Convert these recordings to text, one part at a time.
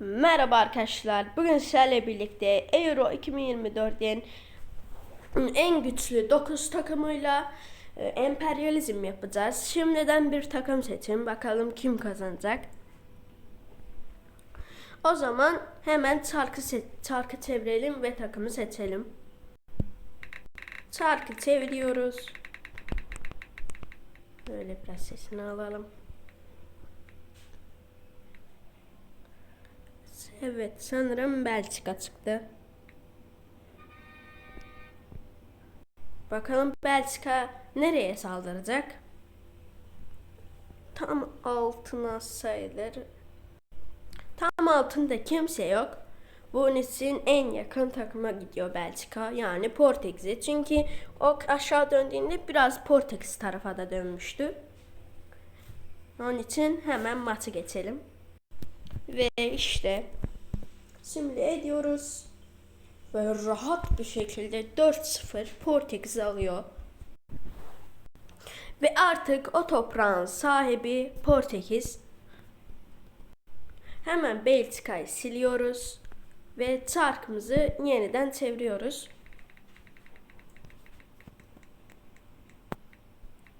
Merhaba arkadaşlar. Bugün sizlerle birlikte Euro 2024'in en güçlü 9 takımıyla e, emperyalizm yapacağız. Şimdiden bir takım seçin. Bakalım kim kazanacak. O zaman hemen çarkı çarkı çevirelim ve takımı seçelim. Çarkı çeviriyoruz. Böyle biraz sesini alalım. Evet sanırım Belçika çıktı. Bakalım Belçika nereye saldıracak? Tam altına sayılır. Tam altında kimse yok. Bunun için en yakın takıma gidiyor Belçika yani Portekiz'e. Çünkü o aşağı döndüğünde biraz Portekiz tarafa da dönmüştü. Onun için hemen maçı geçelim. Ve işte Şimdi ediyoruz. Böyle rahat bir şekilde 4-0 Portekiz alıyor. Ve artık o toprağın sahibi Portekiz. Hemen Belçika'yı siliyoruz. Ve çarkımızı yeniden çeviriyoruz.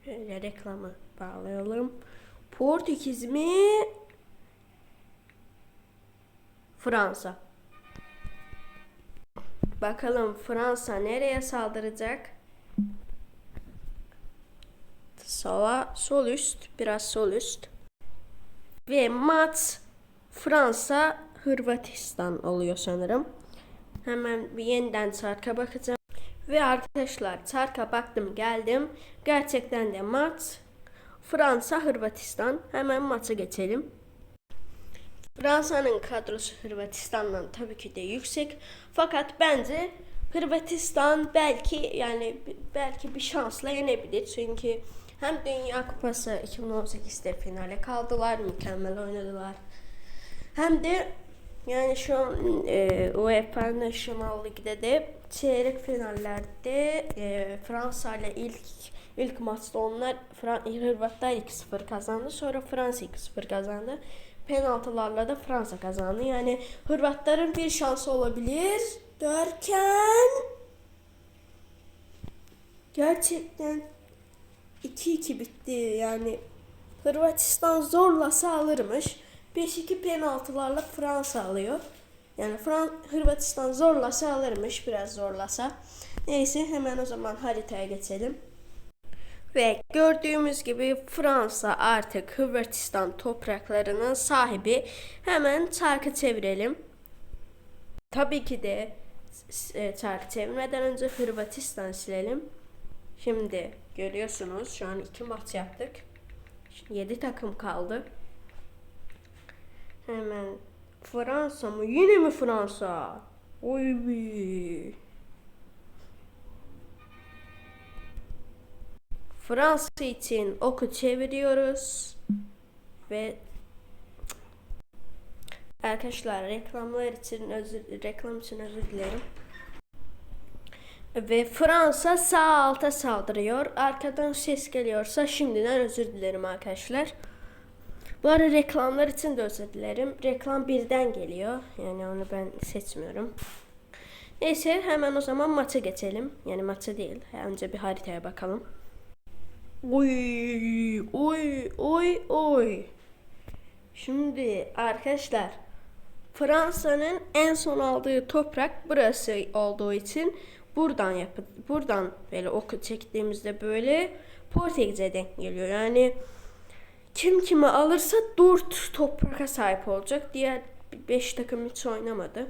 Şöyle reklamı bağlayalım. Portekiz mi? Fransa. Bakalım Fransa nereye saldıracak? Sola, sol üst, biraz sol üst. Ve maç Fransa Hırvatistan oluyor sanırım. Hemen bir yeniden çarka bakacağım. Ve arkadaşlar çarka baktım geldim. Gerçekten de maç Fransa Hırvatistan. Hemen maça geçelim. Fransa'nın kadrosu Hırvatistan'dan tabii ki de yüksek. Fakat bence Hırvatistan belki yani belki bir şansla yenebilir. Çünkü hem Dünya Kupası 2018'de finale kaldılar, mükemmel oynadılar. Hem de yani şu an e, UEFA National League'de de çeyrek finallerde e, Fransa ile ilk ilk maçta onlar Fran Hırvatlar 2-0 kazandı. Sonra Fransa 2-0 kazandı penaltılarla da Fransa kazandı. Yani Hırvatların bir şansı olabilir derken gerçekten 2-2 bitti. Yani Hırvatistan zorlasa alırmış. 5-2 penaltılarla Fransa alıyor. Yani Fran Hırvatistan zorlasa alırmış biraz zorlasa. Neyse hemen o zaman haritaya geçelim. Ve gördüğümüz gibi Fransa artık Hırvatistan topraklarının sahibi. Hemen çarkı çevirelim. Tabii ki de e, çarkı çevirmeden önce Hırvatistan silelim. Şimdi görüyorsunuz şu an iki maç yaptık. 7 takım kaldı. Hemen Fransa mı? Yine mi Fransa? Oy be. Fransa için oku çeviriyoruz. Ve arkadaşlar reklamlar için özür reklam için özür dilerim. Ve Fransa sağ alta saldırıyor. Arkadan ses geliyorsa şimdiden özür dilerim arkadaşlar. Bu arada reklamlar için de özür dilerim. Reklam birden geliyor. Yani onu ben seçmiyorum. Neyse hemen o zaman maça geçelim. Yani maça değil. Önce bir haritaya bakalım. Oy oy oy oy. Şimdi arkadaşlar Fransa'nın en son aldığı toprak burası olduğu için buradan yapı buradan böyle oku çektiğimizde böyle Portekiz'e denk geliyor. Yani kim kimi alırsa 4 topraka sahip olacak. Diğer 5 takım hiç oynamadı.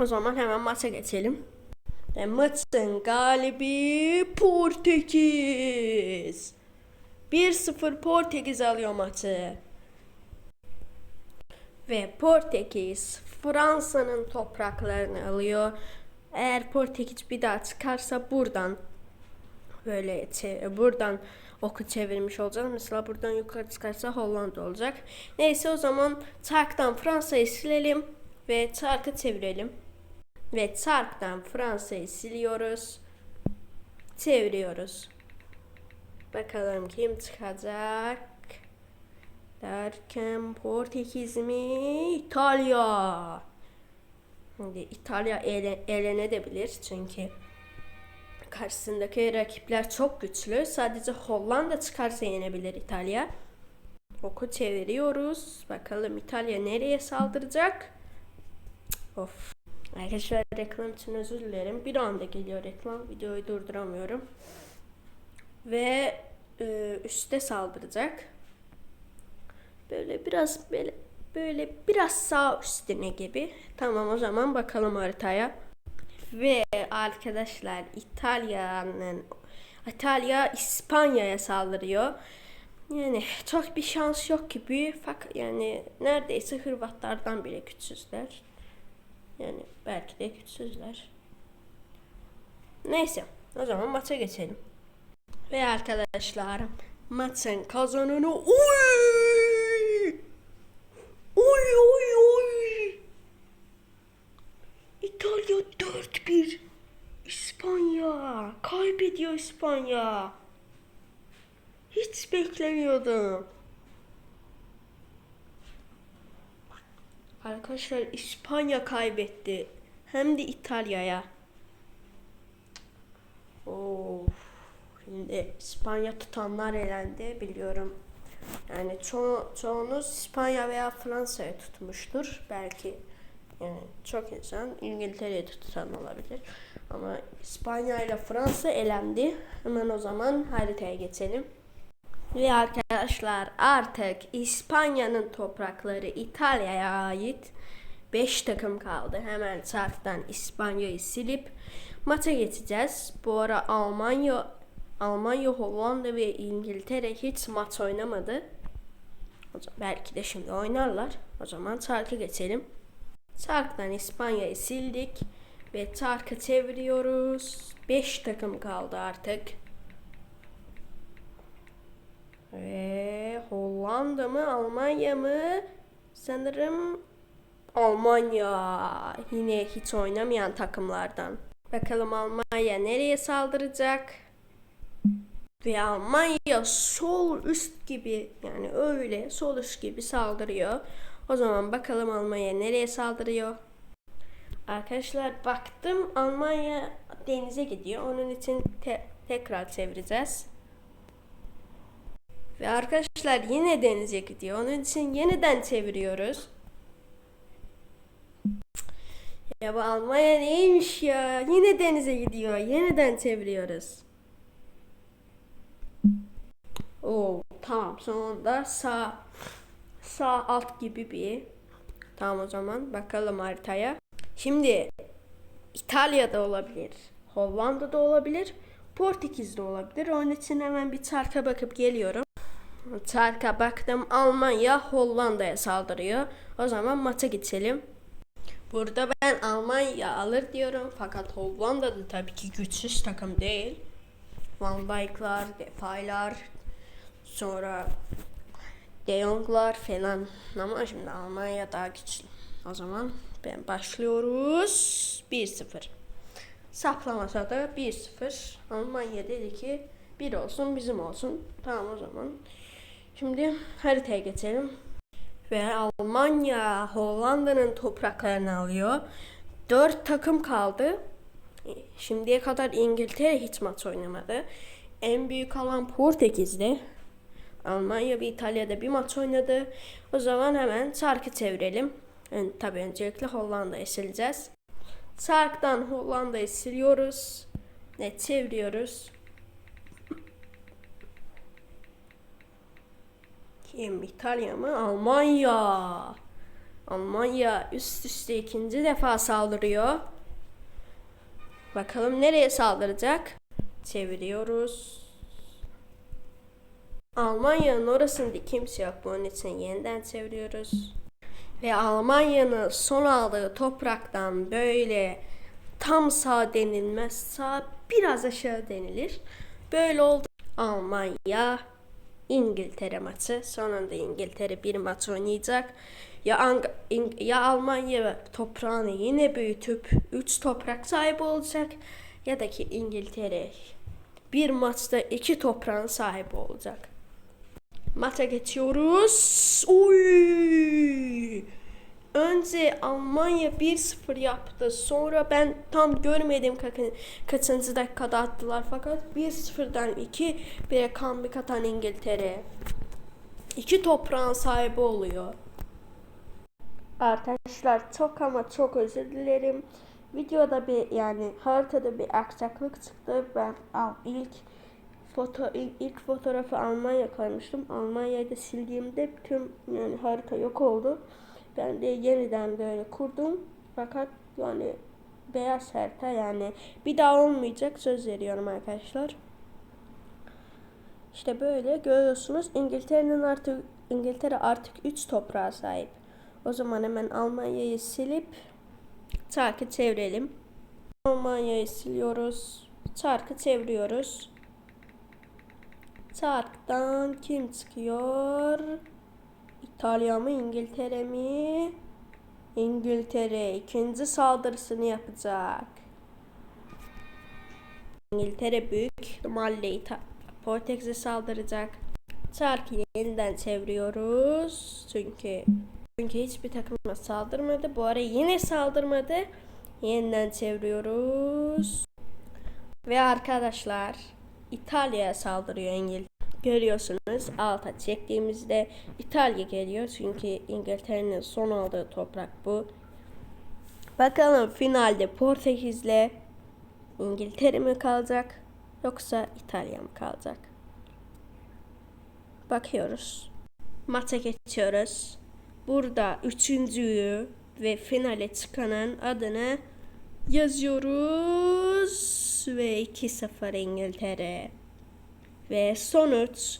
O zaman hemen maça geçelim. Ve maçın galibi Portekiz. 1-0 Portekiz alıyor maçı. Ve Portekiz Fransa'nın topraklarını alıyor. Eğer Portekiz bir daha çıkarsa buradan böyle buradan oku çevirmiş olacağız. Mesela buradan yukarı çıkarsa Hollanda olacak. Neyse o zaman çarktan Fransa'yı silelim ve çarkı çevirelim. Ve çarktan Fransa'yı siliyoruz. Çeviriyoruz. Bakalım kim çıkacak. Derken Portekiz mi? İtalya. Şimdi İtalya ele, elenebilir çünkü karşısındaki rakipler çok güçlü. Sadece Hollanda çıkarsa yenebilir İtalya. Oku çeviriyoruz. Bakalım İtalya nereye saldıracak? Of. Arkadaşlar reklam için özür dilerim. Bir anda geliyor reklam. Videoyu durduramıyorum. Ve e, üste saldıracak. Böyle biraz böyle böyle biraz sağ üstüne gibi. Tamam o zaman bakalım haritaya. Ve arkadaşlar İtalya'nın İtalya İspanya'ya saldırıyor. Yani çok bir şans yok gibi. Fakat yani neredeyse Hırvatlardan bile güçsüzler. Yani belki de güçsüzler. Neyse o zaman maça geçelim. Ve arkadaşlar maçın kazananı oy! Oy oy oy! İtalya 4-1. İspanya kaybediyor İspanya. Hiç beklemiyordum. Arkadaşlar İspanya kaybetti. Hem de İtalya'ya. Of. Şimdi İspanya tutanlar elendi biliyorum. Yani ço çoğunuz İspanya veya Fransa'ya tutmuştur. Belki yani çok insan İngiltere'ye tutan olabilir. Ama İspanya ile Fransa elendi. Hemen o zaman haritaya geçelim. Ve arkadaşlar artık İspanya'nın toprakları İtalya'ya ait 5 takım kaldı. Hemen çarktan İspanya'yı silip maça geçeceğiz. Bu ara Almanya, Almanya, Hollanda ve İngiltere hiç maç oynamadı. O zaman belki de şimdi oynarlar. O zaman çarkı geçelim. Çarktan İspanya'yı sildik ve çarkı çeviriyoruz. 5 takım kaldı artık. Ve Hollanda mı Almanya mı? Sanırım Almanya. Yine hiç oynamayan takımlardan. Bakalım Almanya nereye saldıracak? Ve Almanya sol üst gibi yani öyle sol üst gibi saldırıyor. O zaman bakalım Almanya nereye saldırıyor? Arkadaşlar baktım Almanya denize gidiyor. Onun için te- tekrar çevireceğiz. Ve arkadaşlar yine denize gidiyor. Onun için yeniden çeviriyoruz. Ya bu Almanya neymiş ya? Yine denize gidiyor. Yeniden çeviriyoruz. Oo, tamam sonunda sağ sağ alt gibi bir. Tamam o zaman bakalım haritaya. Şimdi İtalya'da olabilir, Hollanda'da olabilir, Portekiz'de olabilir. Onun için hemen bir çarka bakıp geliyorum. Çarka baktım Almanya Hollanda'ya saldırıyor. O zaman maça geçelim. Burada ben Almanya alır diyorum fakat Hollanda da tabii ki güçsüz takım değil. Van Dijk'lar, Depay'lar, sonra De Jong'lar falan ama şimdi Almanya daha güçlü. O zaman ben başlıyoruz. 1-0. Saplamasa da 1-0. Almanya dedi ki bir olsun bizim olsun. Tamam o zaman. Şimdi haritaya geçelim. Ve Almanya Hollanda'nın topraklarını alıyor. Dört takım kaldı. Şimdiye kadar İngiltere hiç maç oynamadı. En büyük alan Portekiz'de. Almanya ve İtalya'da bir maç oynadı. O zaman hemen çarkı çevirelim. Yani, tabii öncelikle Hollanda'yı sileceğiz. Çarktan Hollanda'yı siliyoruz. Ne çeviriyoruz. Kim? İtalya mı? Almanya. Almanya üst üste ikinci defa saldırıyor. Bakalım nereye saldıracak? Çeviriyoruz. Almanya'nın orasında kimse yok. Bunun için yeniden çeviriyoruz. Ve Almanya'nın son aldığı topraktan böyle tam sağ denilmez. Sağ biraz aşağı denilir. Böyle oldu. Almanya İngiltere maçı. Sonunda İngiltere bir maç oynayacak. Ya, Ang- İng- ya Almanya toprağını yine büyütüp 3 toprak sahibi olacak ya da ki İngiltere bir maçta iki toprağın sahibi olacak. Maça geçiyoruz. Oy! Önce Almanya 1-0 yaptı. Sonra ben tam görmedim ka- kaçıncı dakikada attılar fakat 1-0'dan 2 1'e comeback atan İngiltere. İki toprağın sahibi oluyor. Arkadaşlar çok ama çok özür dilerim. Videoda bir yani haritada bir aksaklık çıktı. Ben al ilk foto ilk, ilk fotoğrafı Almanya koymuştum. Almanya'yı da sildiğimde tüm yani harita yok oldu. Ben de yeniden böyle kurdum. Fakat yani beyaz harita yani bir daha olmayacak söz veriyorum arkadaşlar. İşte böyle görüyorsunuz İngiltere'nin artık İngiltere artık 3 toprağa sahip. O zaman hemen Almanya'yı silip çarkı çevirelim. Almanya'yı siliyoruz. Çarkı çeviriyoruz. Çarktan kim çıkıyor? İtalya mı İngiltere mi? İngiltere ikinci saldırısını yapacak. İngiltere büyük ihtimalle İta- Portekiz'e saldıracak. Çarkı yeniden çeviriyoruz. Çünkü çünkü hiçbir takıma saldırmadı. Bu ara yine saldırmadı. Yeniden çeviriyoruz. Ve arkadaşlar İtalya'ya saldırıyor İngiltere. Görüyorsunuz alta çektiğimizde İtalya geliyor. Çünkü İngiltere'nin son aldığı toprak bu. Bakalım finalde Portekiz'le İngiltere mi kalacak yoksa İtalya mı kalacak? Bakıyoruz. Maça geçiyoruz. Burada üçüncüyü ve finale çıkanın adını yazıyoruz. Ve 2-0 İngiltere. Ve sonuç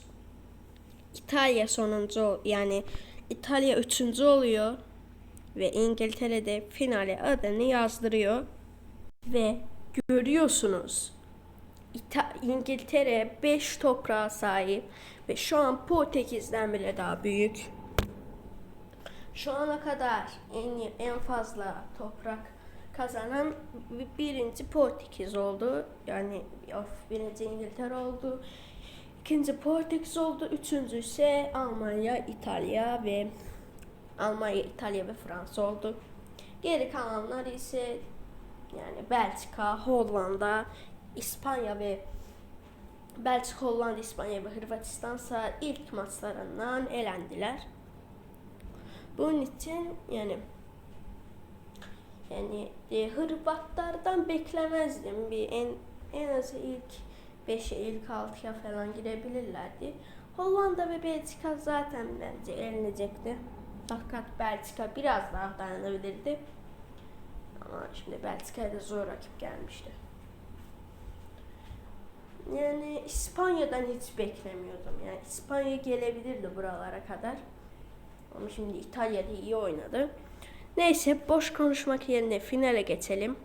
İtalya sonuncu yani İtalya üçüncü oluyor. Ve İngiltere'de finale adını yazdırıyor. Ve görüyorsunuz İta- İngiltere 5 toprağa sahip ve şu an Portekiz'den bile daha büyük. Şu ana kadar en en fazla toprak kazanan birinci Portekiz oldu. Yani of, birinci İngiltere oldu. İkinci Portekiz oldu. Üçüncü ise Almanya, İtalya ve Almanya, İtalya ve Fransa oldu. Geri kalanlar ise yani Belçika, Hollanda, İspanya ve Belçika, Hollanda, İspanya ve Hırvatistansa ilk maçlarından elendiler. Bunun için yani yani e, Hırvatlardan beklemezdim bir en en az ilk 5'e ilk 6'ya falan girebilirlerdi. Hollanda ve Belçika zaten bence elenecekti. Fakat Belçika biraz daha dayanabilirdi. Ama şimdi Belçika'ya da zor rakip gelmişti. Yani İspanya'dan hiç beklemiyordum. Yani İspanya gelebilirdi buralara kadar. Ama şimdi İtalya'da iyi oynadı. Neyse boş konuşmak yerine finale geçelim.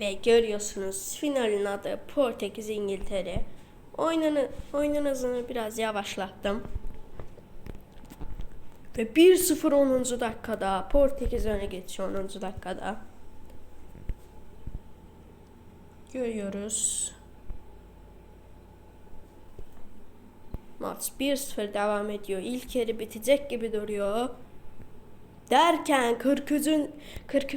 Ve görüyorsunuz finalin adı Portekiz İngiltere. Oyunun, oyunun hızını biraz yavaşlattım. Ve 1-0 10. dakikada Portekiz öne geçiyor 10. dakikada. Görüyoruz. Maç 1-0 devam ediyor. İlk yarı bitecek gibi duruyor. Derken 43. 43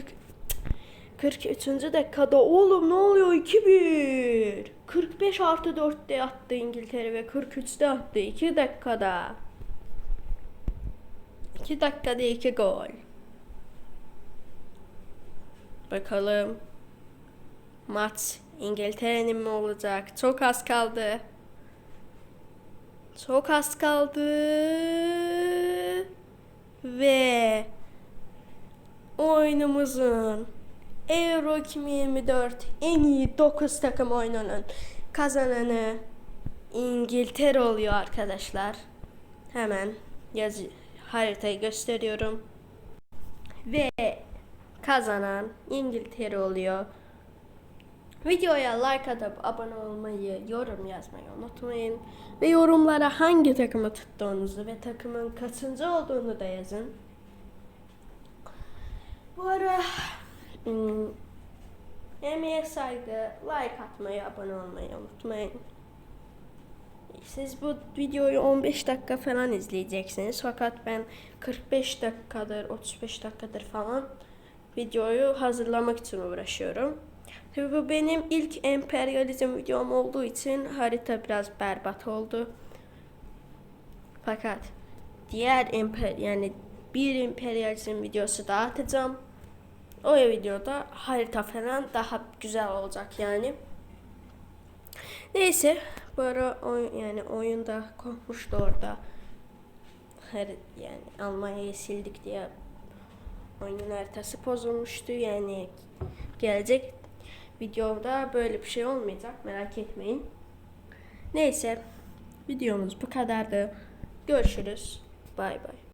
43. dakikada oğlum ne oluyor 2-1. 45 artı 4'te attı İngiltere ve 43'te attı 2 dakikada. 2 dakikada 2 gol. Bakalım. Maç İngiltere'nin mi olacak? Çok az kaldı. Çok az kaldı. Ve oyunumuzun Euro 2024 en iyi 9 takım oyununun kazananı İngiltere oluyor arkadaşlar. Hemen yazı haritayı gösteriyorum. Ve kazanan İngiltere oluyor. Videoya like atıp abone olmayı, yorum yazmayı unutmayın. Ve yorumlara hangi takımı tuttuğunuzu ve takımın kaçıncı olduğunu da yazın. Bu ara emeğe saygı, like atmayı, abone olmayı unutmayın. Siz bu videoyu 15 dakika falan izleyeceksiniz. Fakat ben 45 dakikadır, 35 dakikadır falan videoyu hazırlamak için uğraşıyorum. Tabii bu benim ilk emperyalizm videom olduğu için harita biraz berbat oldu. Fakat diğer emper yani bir emperyalizm videosu daha atacağım. O videoda harita falan daha güzel olacak yani. Neyse bu ara oyun, yani oyunda konmuştu orada. Her yani Almanya'yı sildik diye oyunun haritası bozulmuştu. Yani gelecek videoda böyle bir şey olmayacak merak etmeyin. Neyse videomuz bu kadardı. Görüşürüz. Bay bay.